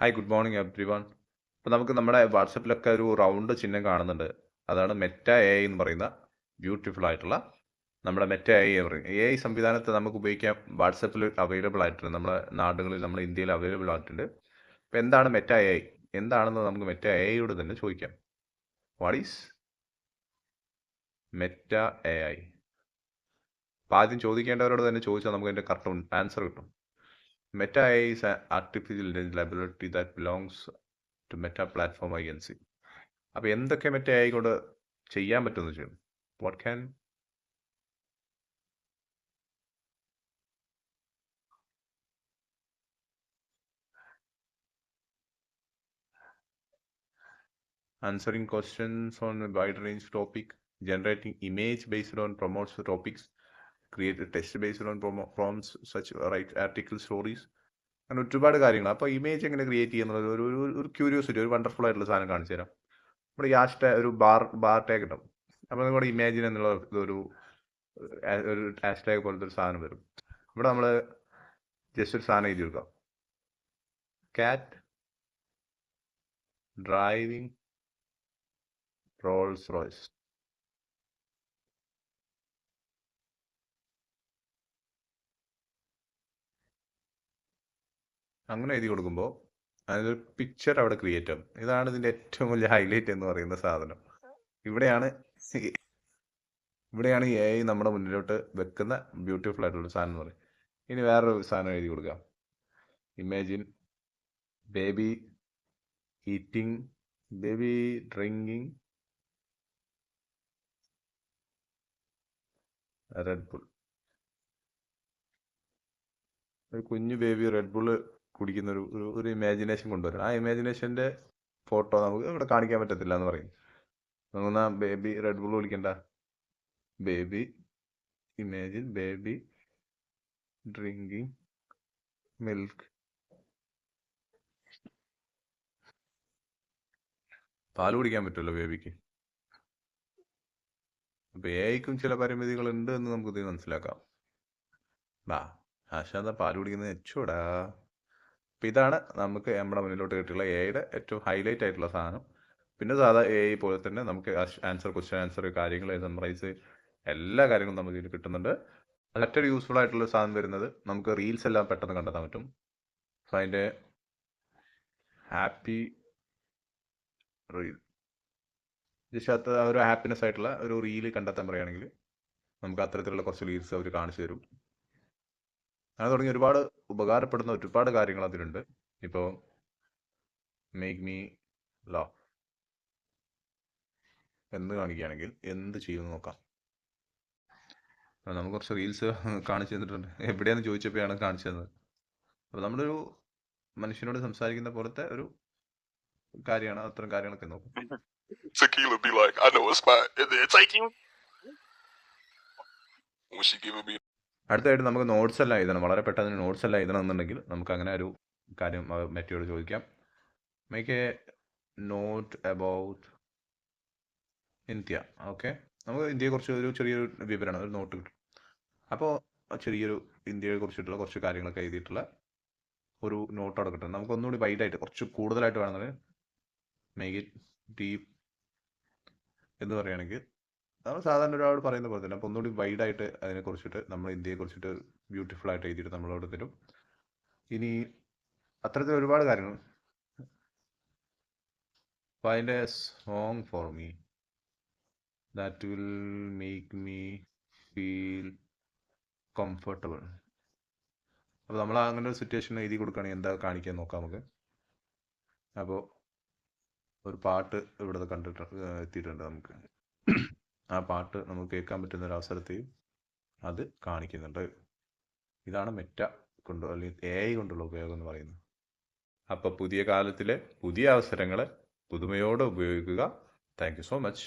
Hi good morning everyone അപ്പോൾ നമുക്ക് നമ്മുടെ വാട്സപ്പിലൊക്കെ ഒരു റൗണ്ട് ചിഹ്നം കാണുന്നുണ്ട്. അതാണ് മെറ്റ എ എന്ന് പറയുന്ന ബ്യൂട്ടിഫുൾ ആയിട്ടുള്ള നമ്മുടെ മെറ്റ എ എന്ന് പറയുന്നത്. എ ഐ സംവിധാനത്തെ നമുക്ക് ഉപയോഗിക്കാൻ വാട്സപ്പിൽ അവൈലബിൾ ആയിട്ടുണ്ട്. നമ്മുടെ നാടുകളിൽ നമ്മുടെ ഇന്ത്യയിൽ അവൈലബിൾ ആയിട്ടുണ്ട്. അപ്പോൾ എന്താണ് മെറ്റ എ ഐ എന്താണെന്ന് നമുക്ക് മെറ്റ എ ഐയോട് തന്നെ ചോദിക്കാം. What is Meta A I അപ്പോൾ ആദ്യം ചോദിക്കേണ്ടവരോട് തന്നെ ചോദിച്ചാൽ നമുക്ക് അതിന്റെ കറക്റ്റ് ആൻസർ കിട്ടും. Meta AI is an artificial intelligence laboratory that belongs to Meta Platform Agency. അപ്പോൾ എന്തൊക്കെ മെറ്റ AI കൊണ്ട് ചെയ്യാൻ പറ്റുമെന്ന് വെച്ചാൽ what can answering questions on a wide range topic, generating image based on promotes topics, create text based on on such write article stories അങ്ങനെ ഒരുപാട് കാര്യങ്ങൾ അപ്പോൾ ഇമേജ് എങ്ങനെ ക്രിയേറ്റ് ചെയ്യുന്നത്? ഒരു ഒരു ഒരു ക്യൂരിയോസിറ്റി ഒരു വണ്ടർഫുൾ ആയിട്ടുള്ള സാധനം കാണിച്ചു തരാം. നമ്മുടെ ഹാഷ് ഒരു ബാർ ബാർ ടാഗ് ഉണ്ടാവും അപ്പോൾ നമ്മുടെ ഇമേജിൻ എന്നുള്ള ഏഹ്, ഒരു ഹാഷ് ടാഗ് പോലത്തെ ഒരു സാധനം വരും. ഇവിടെ നമ്മൾ ജസ്റ്റ് ഒരു സാധനം എഴുതി കൊടുക്കാം. കാറ്റ് ഡ്രൈവിംഗ് റോൾസ് റോയ്സ് അങ്ങനെ എഴുതി കൊടുക്കുമ്പോൾ അതിനൊരു പിക്ചർ അവിടെ ക്രിയേറ്റ് ആവും. ഇതാണ് ഇതിന്റെ ഏറ്റവും വലിയ ഹൈലൈറ്റ് എന്ന് പറയുന്ന സാധനം. ഇവിടെയാണ് ഇവിടെയാണ് എ ഐ നമ്മുടെ മുന്നിലോട്ട് വെക്കുന്ന ബ്യൂട്ടിഫുൾ ആയിട്ടുള്ള സാധനം എന്ന് പറയും ഇനി വേറൊരു സാധനം എഴുതി കൊടുക്കാം. Imagine baby eating baby drinking Red Bull ഒരു കുഞ്ഞു ബേബി റെഡ് കുടിക്കുന്ന ഒരു ഒരു ഇമാജിനേഷൻ കൊണ്ടുവരണം. ആ ഇമാജിനേഷന്റെ ഫോട്ടോ നമുക്ക് ഇവിടെ കാണിക്കാൻ പറ്റത്തില്ല എന്ന് പറയും. നമുക്കെന്നാ baby Red Bull കുടിക്കണ്ട baby imagine baby drinking milk പാൽ കുടിക്കാൻ പറ്റുമല്ലോ ബേബിക്ക് അപ്പൊ എഐക്കും ചില പരിമിതികൾ ഉണ്ട് എന്ന് നമുക്ക് ഇത് മനസ്സിലാക്കാം. വാ ആശാന്ത പാൽ കുടിക്കുന്നത് എച്ചൂടാ. അപ്പം ഇതാണ് നമുക്ക് നമ്മുടെ മുന്നിലോട്ട് കിട്ടിയുള്ള എയുടെ ഏറ്റവും ഹൈലൈറ്റ് ആയിട്ടുള്ള സാധനം. പിന്നെ സാധാ എ ഐ പോലെ തന്നെ നമുക്ക് ആൻസർ ക്വസ്റ്റ്യൻ ആൻസർ കാര്യങ്ങൾ സമ്മറൈസ് എല്ലാ കാര്യങ്ങളും നമുക്ക് ഇതിൽ കിട്ടുന്നുണ്ട്. മറ്റൊരു യൂസ്ഫുൾ ആയിട്ടുള്ള സാധനം വരുന്നത് നമുക്ക് റീൽസ് എല്ലാം പെട്ടെന്ന് കണ്ടെത്താൻ പറ്റും. സോ അതിന്റെ ഹാപ്പി റീൽ ജസ്റ്റ് ഒരു ഹാപ്പിനെസ് ആയിട്ടുള്ള ഒരു റീൽ കണ്ടെത്താൻ പറയുകയാണെങ്കിൽ നമുക്ക് അത്തരത്തിലുള്ള കുറച്ച് റീൽസ് അവർ കാണിച്ചു തരും. അങ്ങനെ തുടങ്ങി ഒരുപാട് ഉപകാരപ്പെടുന്ന ഒരുപാട് കാര്യങ്ങൾ അതിലുണ്ട്. ഇപ്പോൾ മേക്ക് മീ ലോ എന്ന് കാണിക്കുകയാണെങ്കിൽ എന്ത് ചെയ്യുമെന്ന് നോക്കാം. നമുക്ക് കുറച്ച് റീൽസ് കാണിച്ചു തന്നിട്ടുണ്ട്. എവിടെയാണെന്ന് ചോദിച്ചപ്പോഴാണ് കാണിച്ചു തന്നത്. അപ്പോൾ നമ്മളൊരു മനുഷ്യനോട് സംസാരിക്കുന്ന പോലത്തെ ഒരു കാര്യമാണ് അത്തരം കാര്യങ്ങളൊക്കെ നോക്കും. Tequila be like, I know a spot, then take you. When she അടുത്തായിട്ട് നമുക്ക് നോട്ട്സ് എല്ലാം എഴുതണം. വളരെ പെട്ടെന്ന് നോട്ട്സ് എല്ലാം എഴുതണം എന്നുണ്ടെങ്കിൽ നമുക്ക് അങ്ങനെ ഒരു കാര്യം മെറ്റയോട് ചോദിക്കാം. Make a note about India okay നമുക്ക് ഇന്ത്യയെക്കുറിച്ച് ഒരു ചെറിയൊരു വിവരണം ഒരു നോട്ട് കിട്ടും. അപ്പോൾ ചെറിയൊരു ഇന്ത്യയെ കുറിച്ചിട്ടുള്ള കുറച്ച് കാര്യങ്ങളൊക്കെ എഴുതിയിട്ടുള്ള ഒരു നോട്ട് അവിടെ കിട്ടും നമുക്ക് ഒന്നുകൂടി വൈഡായിട്ട് കുറച്ച് കൂടുതലായിട്ട് വേണമെങ്കിൽ മേക്ക് ഇറ്റ് ഡീപ്പ് എന്ന് പറയുകയാണെങ്കിൽ നമ്മൾ സാധാരണ ഒരാൾ പറയുന്ന പോലെ തന്നെ അപ്പോൾ ഒന്നുകൂടി വൈഡായിട്ട് അതിനെ കുറിച്ചിട്ട് നമ്മൾ ഇന്ത്യയെ കുറിച്ചിട്ട് ബ്യൂട്ടിഫുൾ ആയിട്ട് എഴുതിയിട്ട് നമ്മളോട് തരും. ഇനി അത്തരത്തിൽ ഒരുപാട് കാര്യങ്ങൾ. Find a song for me that will make me feel comfortable അപ്പോൾ നമ്മൾ അങ്ങനെ ഒരു സിറ്റുവേഷൻ എഴുതി കൊടുക്കുകയാണെങ്കിൽ എന്താ കാണിക്കാൻ നോക്കാം നമുക്ക്. അപ്പോൾ ഒരു പാട്ട് ഇവിടെ കണ്ടിട്ട് എത്തിയിട്ടുണ്ട് നമുക്ക്. ആ പാട്ട് നമുക്ക് കേൾക്കാൻ പറ്റുന്ന ഒരു അവസരത്തെയും അത് കാണിക്കുന്നുണ്ട്. ഇതാണ് മെറ്റ കൊണ്ട് അല്ലെങ്കിൽ എ ഐ കൊണ്ടുള്ള ഉപയോഗം എന്ന് പറയുന്നത്. അപ്പോൾ പുതിയ കാലത്തിലെ പുതിയ അവസരങ്ങളെ പുതുമയോടെ ഉപയോഗിക്കുക. Thank you so much.